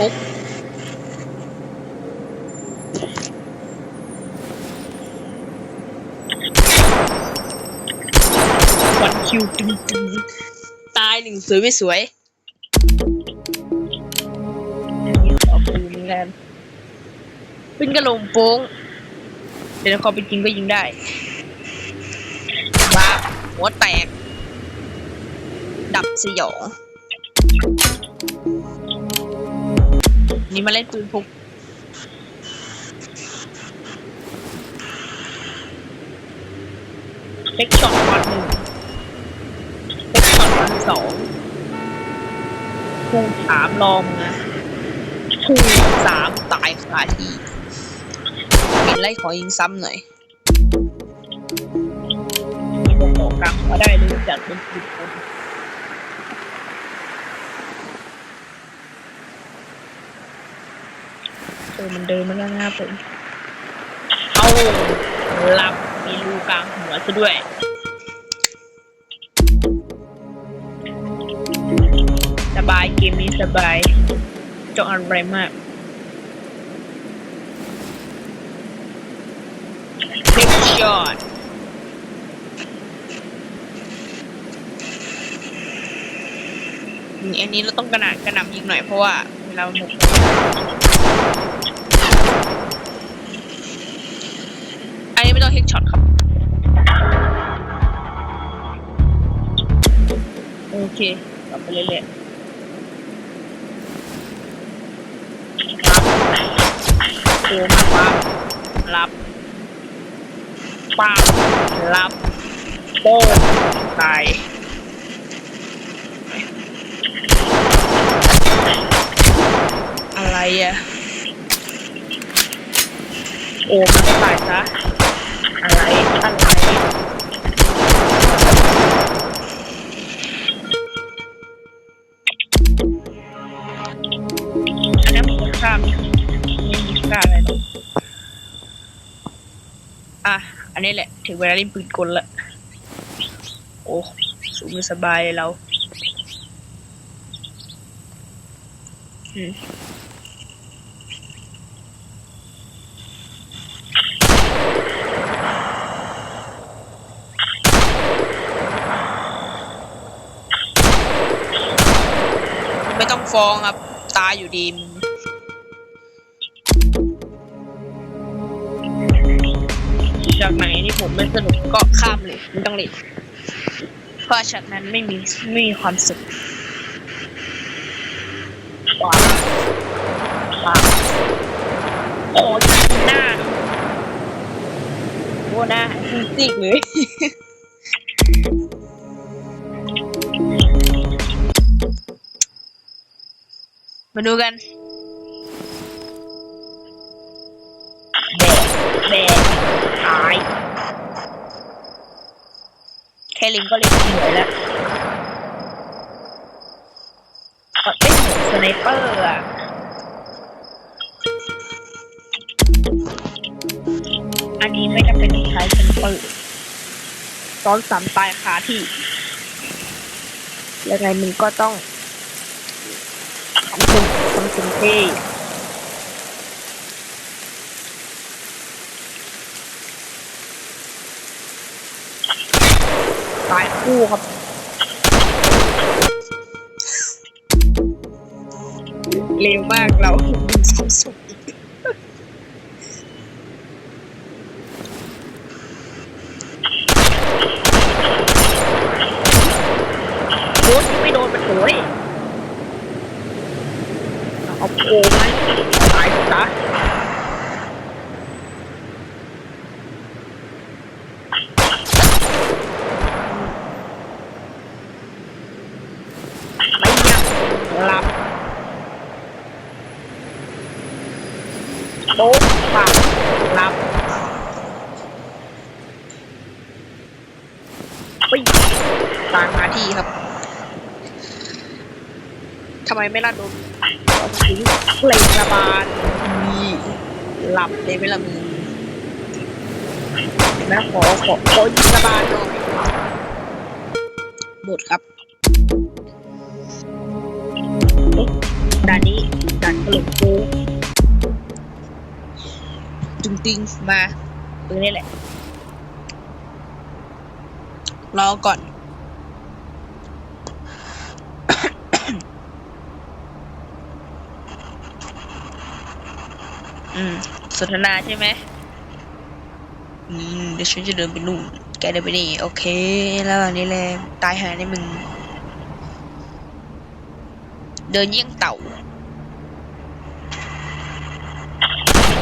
ปุ๊บวันคิวตึงตึงตายหนึ่งสวยไม่สวยนี่ขอปืนแลนปืนกระโหลกโป้งเดี๋ยวเขาไปยิงก็ยิงได้บ้าหัวแตก ดับสยอง นี่มาเล่นปืนพกเล็กช็อตวันหนึ่งเล็กช็อตวันสองคูสามลองนะคูสามตายคาที่เป็นไล่ขอยิงซ้ำหน่อยมีวงออกกลางมาได้เลยจัดเป็นปืนคน ออมันเดินมาแล้วนะครับผมเอาหลับมีรูกลางหัวซะด้วยสบายเกมนี้สบายจองอะไรมากเล็กช็อตอันนี้เราต้องกระหน่ำกระหน่ำยิงหน่อยเพราะว่าเวลาหมดอันนี้ ไม่ต้องเฮกช็อตครับ โอเคกลับไปเรื่อยๆโอ้มาปั๊บรับปั๊บรับโป้ตายอะไรอะ โอ้ไม่ตายซะ อะไรอะไรอันนั้นผมข้ามไม่มีค่าอะไรหรอกอะ อันนี้แหละ ถึงเวลาเล่นปืนกลละ โอ้สูงสบายเลยเรา อืมไม่ต้อง ฟ้องครับ ตายอยู่ดีจากไหนที่ผมไม่สนุกก็ข้ามเลยไม่ต้องเล่นเพราะฉากนั้นไม่มีไม่มีความสุขว้าวว้าวโอ้ยหน้าโอ้หน้าซีกเลย มาดูกันแบกแบกตายแค่ลิงก็เล่นเหนื่อยแล้วก็ไม่เหมือนสไนเปอร์อะอันนี้ไม่จำเป็นต้องใช้สไนเปอร์ตอนสามตายคาที่ยังไงมึงก็ต้องทำเป็น คุณพี่ตายคู่ครับเร็วมากเราสับสนโอ้ยไม่โดนมันโถย เอาโผล่ไหมตายซะไม่ยังหลับโต๊ะปังหลับไปต่ามมาที่ครับ ทำไมไม่ล่ะโดนถึงเพลงระบาลมีหลับเลยไม่ละมึงเห็นไหมขอขอขอยิงระบาลหน่อยหมดครับเอ๊ะด่านนี้ด่านตว์กระโหลกกูจุงติงมาปืนนี่แหละรอก่อน อืม สนทนาใช่ไหมอืมเดี๋ยวฉันจะเดินไปนู่นแกเดินไปนี่ โอเค แล้วอันนี้แหละตายหาในมึง เดินเยี่ยงเต่า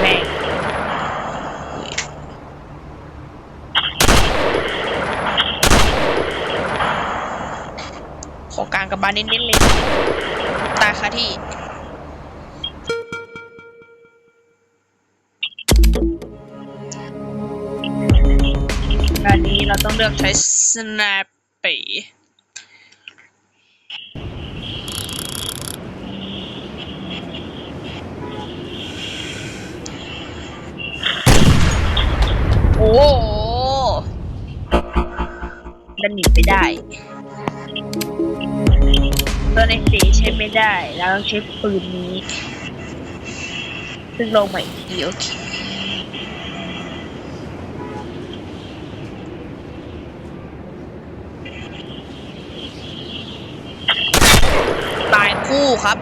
แม่งขอกลางกับบานเน้นๆเลย ตายคาที่ ลือกใช้ Snappy โอ้โหดันหนีไปได้ ตัวในสีใช้ไม่ได้ แล้วต้องใช้ปืนนี้ ซึ่งลงมาอีกทีโอเค ตาย คู่ครับ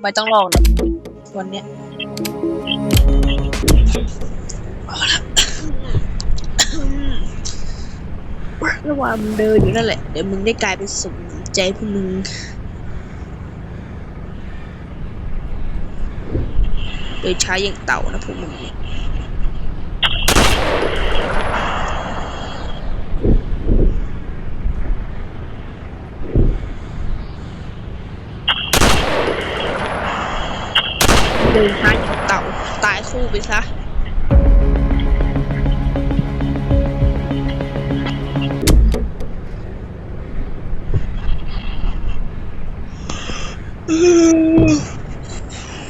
ไม่ต้องลองหรอกวันเนี้ยเอาละระหว่างมึงเดินอยู่นั่นแหละ เดี๋ยวมึงได้กลายเป็นสมใจพวกมึงโดยใช้อย่างเต่านะพวกมึงเดิ นช้าอย่างเต่าตายคู่ไปซะ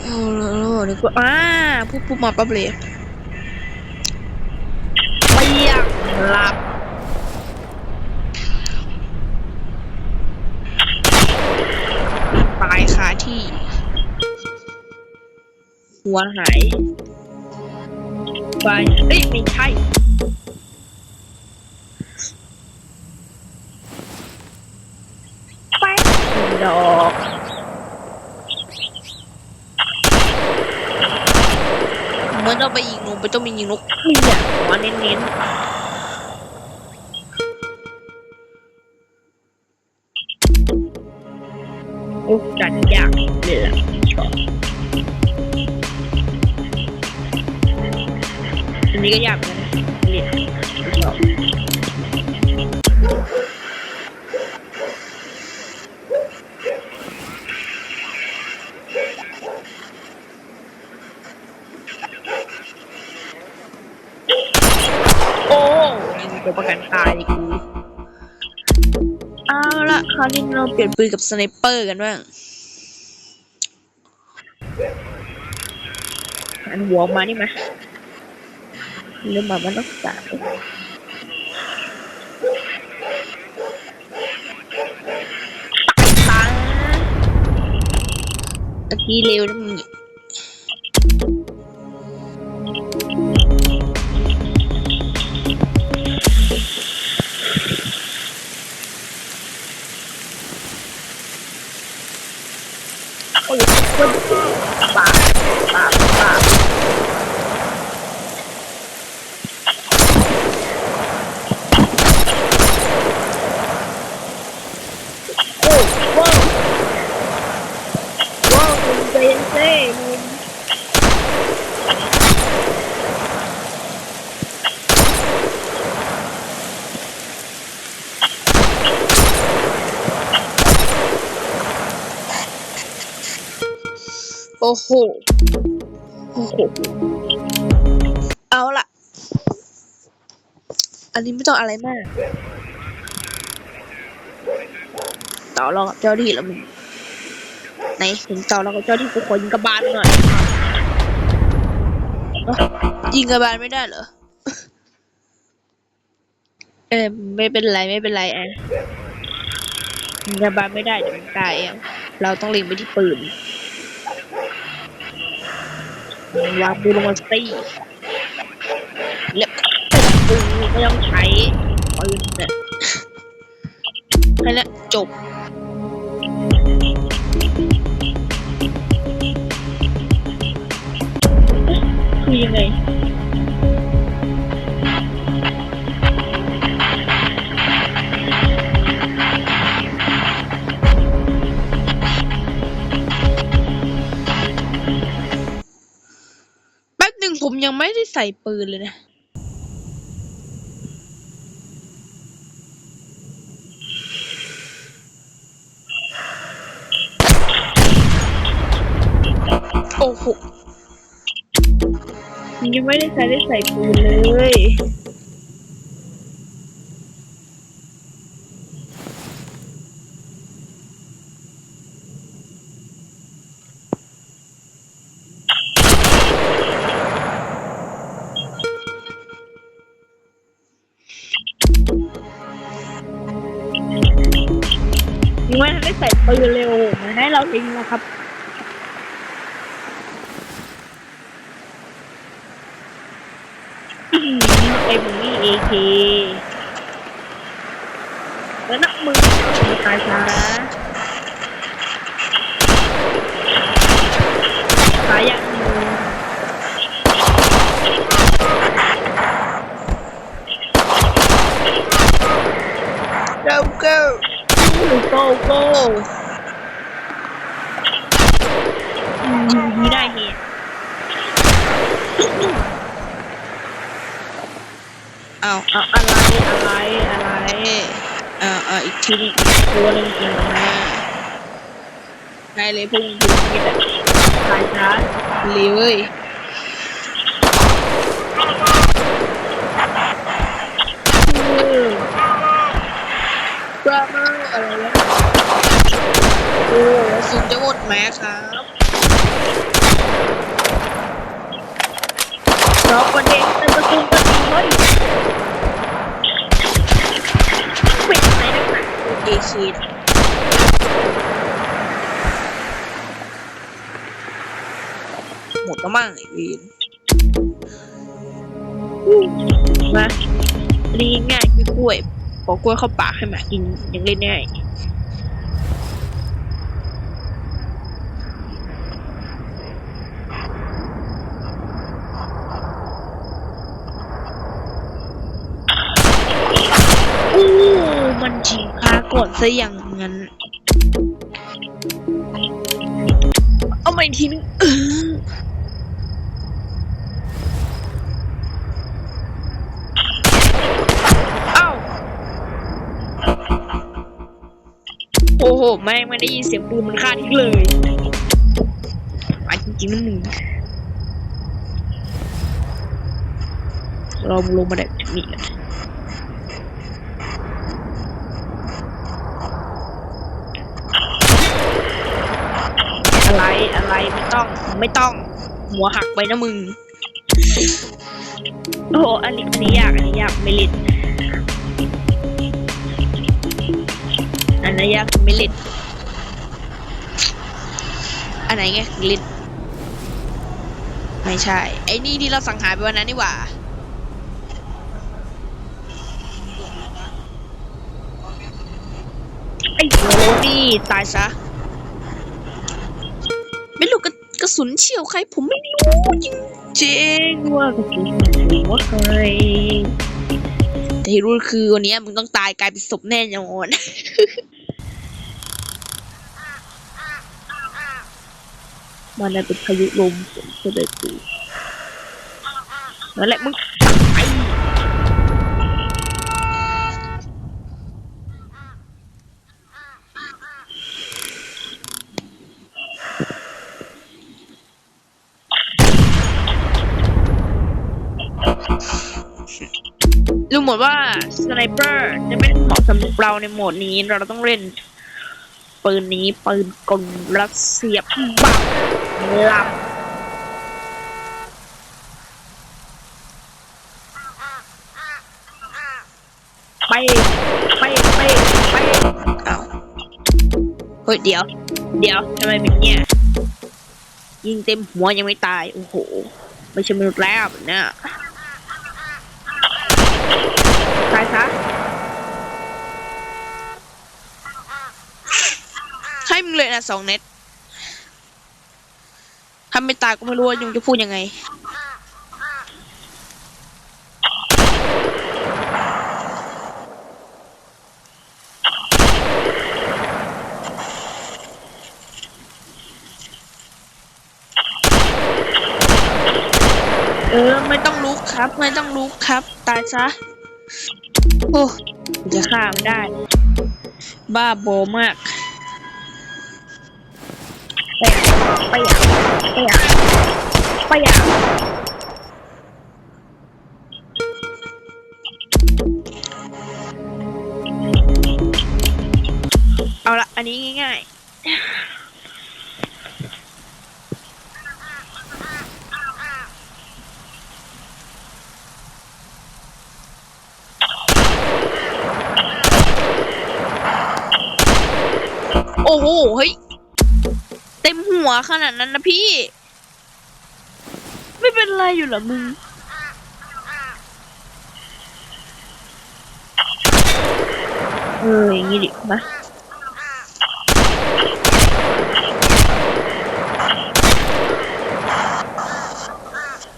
เอาละแล้วกว่าอ่าพูดพูดมาปั๊บเลยเปียกหลับตายคาที่ หัวหายไปเอ้ยไม่ใช่ไปดอกเหมือนเราไปยิงนกไปต้องมียิงนกเนี่อะหัวเน้นๆโอ้จัดยากเลยล่ะชอบ นี้ก็ยากเหมือนกันเรียนโอ้ตัวประกันตายกูเอาละคราวนี้เราเปลี่ยนปืนกับสไนเปอร์กันบ้างอันหัวมานี่มา เริ่มมามันต้องสามตายตะกี้เร็วนะมึง อ้โหโอ้โหเอาละอันนี้ไม่ต้องอะไรมากต่อรองกับเจ้าที่แล้วมึงไหนเห็นต่อรองกับเจ้าที่กูขอยิงกระบาลหน่อยยิงกระบาลไม่ได้เหรอเออไม่เป็นไรไม่เป็นไรแอนยิงกระบาลไม่ได้เดี๋ยวมันตายเองเราต้องเล็งไปที่ปืน วางปืนลงมาสิเล็บปืนไม่ต้องใช้ปืนเนี่ยแค่นั้นจบคือยังไง ไม่ได้ใส่ปืนเลยนะโอ้โหยังไม่ได้ใส่ได้ใส่ปืนเลย ราทิ้งนะครับอืมไอ้มึงนี่เอเคแล้วนักมึงตายช้าตายอย่างมึงเก้าเก้าโก้โก้อืม ไม่ได้เหตุเอาเอาอะไรอะไรอะไรเอาเอาอีกทีหนึงอีกตัวหนึงอีกนะได้เลยพวกมึงดูนี่แหละสายชาร์จเลยเว้ยอืมดราม่าอะไรวะโอ้สุดจะหมดแม็กครับ เราประเด็นเป็นประตูประตูเฮ้ยเป็นอะไรนักหนาเอชีดหมดแล้วมั้งไอวีนมาอันนี้ง่ายคือกล้วยปอกกล้วยเข้าปากให้หมากินยังเล่นง่ายอู้มันชิงค้า ก่อนซะอย่างนั้น เอาใหม่ทีนึงอ้าโอ้โห แม่งไม่ได้ยินเสียงปืนมันฆ่าทิ้งเลยมาจริงๆนะมึงเราลงมาได้ถึงนี่ อะไรอะไรไม่ต้องไม่ต้อง หัวหักไปนะมึง โอ้โหอันนี้อันนี้ยากอันนี้ยากไม่ล่นอันนี้ยากไม่ล่นอันไหนไงเล่นไม่ใช่ ไอ้นี่ที่เราสังหารไปวันนั้นนี่หว่าไอ้โหนี่ตายซะ ไม่รู้กระกระสุนเฉียวใคร ผมไม่รู้จริงๆว่ากระสุนมันว่าใครแต่ที่รู้คือวันนี้มึงต้องตายกลายเป็นศพแน่นอนมันน่ะเป็นพายุลมฝนก็เลยตีนั่นแหละมึง หมดว่าสไนเปอร์จะไม่เหมาะสำหรับเราในโหมดนี้ เราต้องเล่น ปืนนี้ปืนกลรัสเสียบบักลับไปไปไปไปเอาเฮ้ยเดี๋ยว เดี๋ยวทำไมเป็นเงี้ยยิงเต็มหัวยังไม่ตาย โอ้โห ไม่ใช่มนุษย์แล้วเนี้ย ตายซะให้มึงเลยนะสองเน็ตถ้าไม่ตายก็ไม่รู้ว่ายุงจะพูดยังไง เออ ไม่ต้องลุกครับ ไม่ต้องลุกครับ ตายซะ โอ้จะฆ่ามันได้ บ้าโบมากไปอะไปอะไปอะไปอะ เฮ้ย เต็มหัวขนาดนั้นนะพี่ ไม่เป็นไรอยู่หรอมึงเอออย่างงี้ดิมา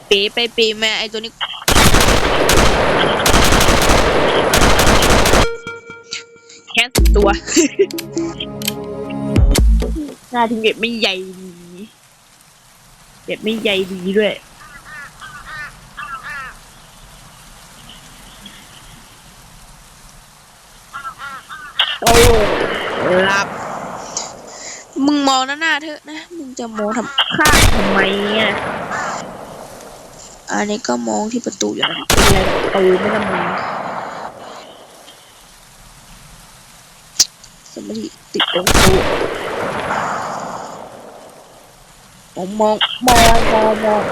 เป๋ไปเป๋มาไอตัวนี้ แค่ตัว น้าถึงเก็บไม่ใหญ่ดีเก็บไม่ใหญ่ดีด้วย โอ้หลับ มึงมองหน้าหน้าเถอะนะ มึงจะมองทำข้างทำไมอะอันนี้ก็มองที่ประตูอยู่นะเป็นอะไรประตูไม่ละมึงสมาธิติดตรงประตู มมองมองมองมอง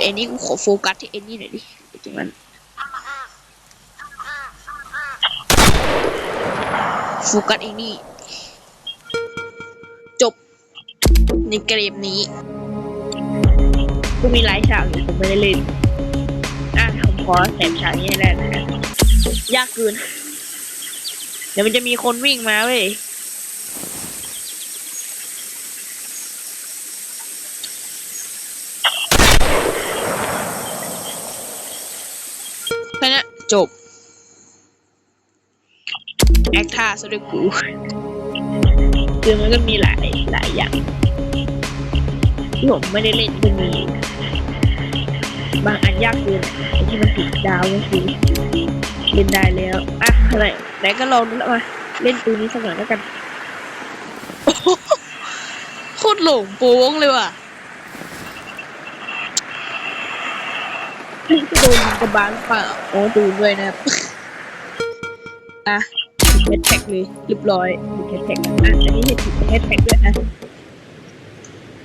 เอ็นนี่กูขอโฟกัสที่เอ็นนี่หน่อยดิตรงนั้นโฟกัสเอ็นนี่ จบ ในเกมนี้กูมีหลายฉากอยู่ผมไม่ได้เล่นอะผมขอแสบฉากนี้ให้ได้นะ ยากเกิน เดี๋ยวมันจะมีคนวิ่งมาเว้ยแค่นั้นจบ แอคท่าซะด้วยกูคือมันก็มีหลายหลายอย่างที่ผมไม่ได้เล่นก็มีบางอันยากเกินไอ้ที่มันติดดาวก็คือ เล่นได้แล้วอะอะไรไหนก็ลองดูแล้วมาเล่นตัวนี้สักหน่อยแล้วกันโอ้โหโคตรหลงโป้งเลยว่ะนี่จะโดนยิงกระบาลเปล่าโอ้ดูด้วยนะครับอะแฮชแท็กเลยเรียบร้อยแฮชแท็กอะอันนี้ให้ติดแฮชแท็กด้วยอะ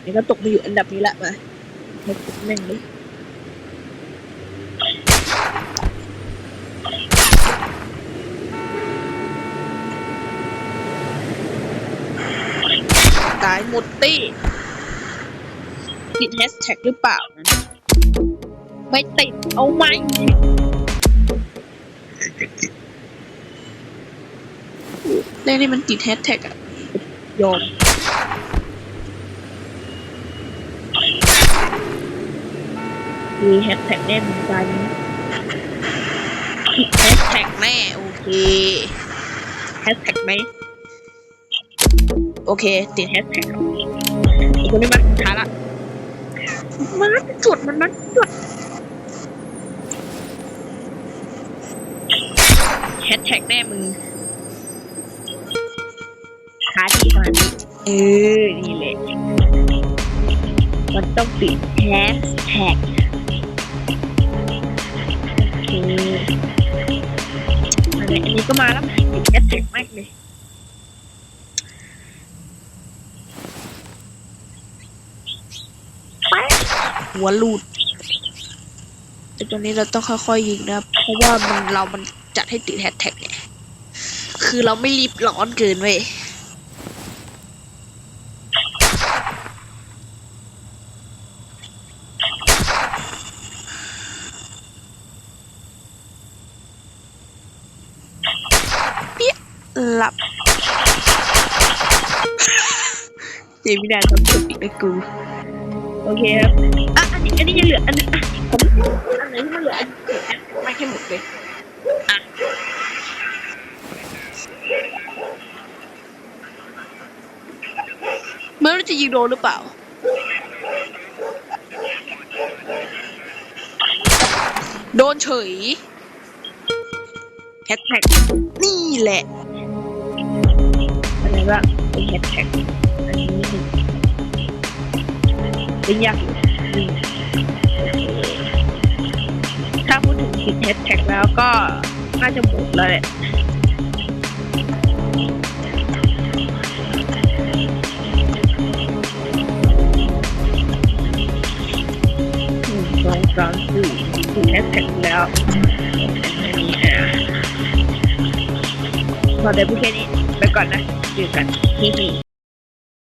นี่ก็ตกมาอยู่อันดับนี้ละมาแฮชแท็กแม่งเลย ตายหมดตี้ติดแฮชแท็กหรือเปล่านะไม่ติด เอาไหมเรื่องนี้มันติดแฮชแท็กอะยอมมีแฮชแท็กแน่เหมือนกันติดแฮชแท็กแน่ โอเคแฮชแท็กไหม โอเค ติดแฮชแท็กคนนี้มาช้าละมันนัดจุดมันนัดจุดแฮชแท็กแน่มึงช้าที่ขนาดนี้เออ นี่แหละมันต้องติดแฮชแท็กโอเคอันนี้ก็มาแล้วติดแฮชแท็กมากเลย หัวหลุดแต่ตรงนี้เราต้องค่อยๆยิงนะเพราะว่ามันเรามันจัดให้ติดแฮชแท็กเนี่ย คือเราไม่รีบร้อนเกินเว้ยเปี้ยหลับเจมินาทำถูกอีกนะกู โอเคครับอะอันนี้อันนี้ยังเหลืออันนี้อะผมอันไหนที่มันเหลืออันเดียวเนี่ยไม่ให้หมดเลยอะไม่รู้จะยิงโดนหรือเปล่าโดนเฉยแฮชแท็กนี่แหละอะไรบ้างเป็นแฮชแท็กอันนี้ เป็นยากอยู่อืมถ้าพูดถึงติดแฮชแท็กแล้วก็น่าจะหมดแล้วแหละหนึ่งสองสามสี่ติดแฮชแท็กแล้วอันนี้อะพอได้พูดแค่นี้ไปก่อนนะเจอกันที่นี่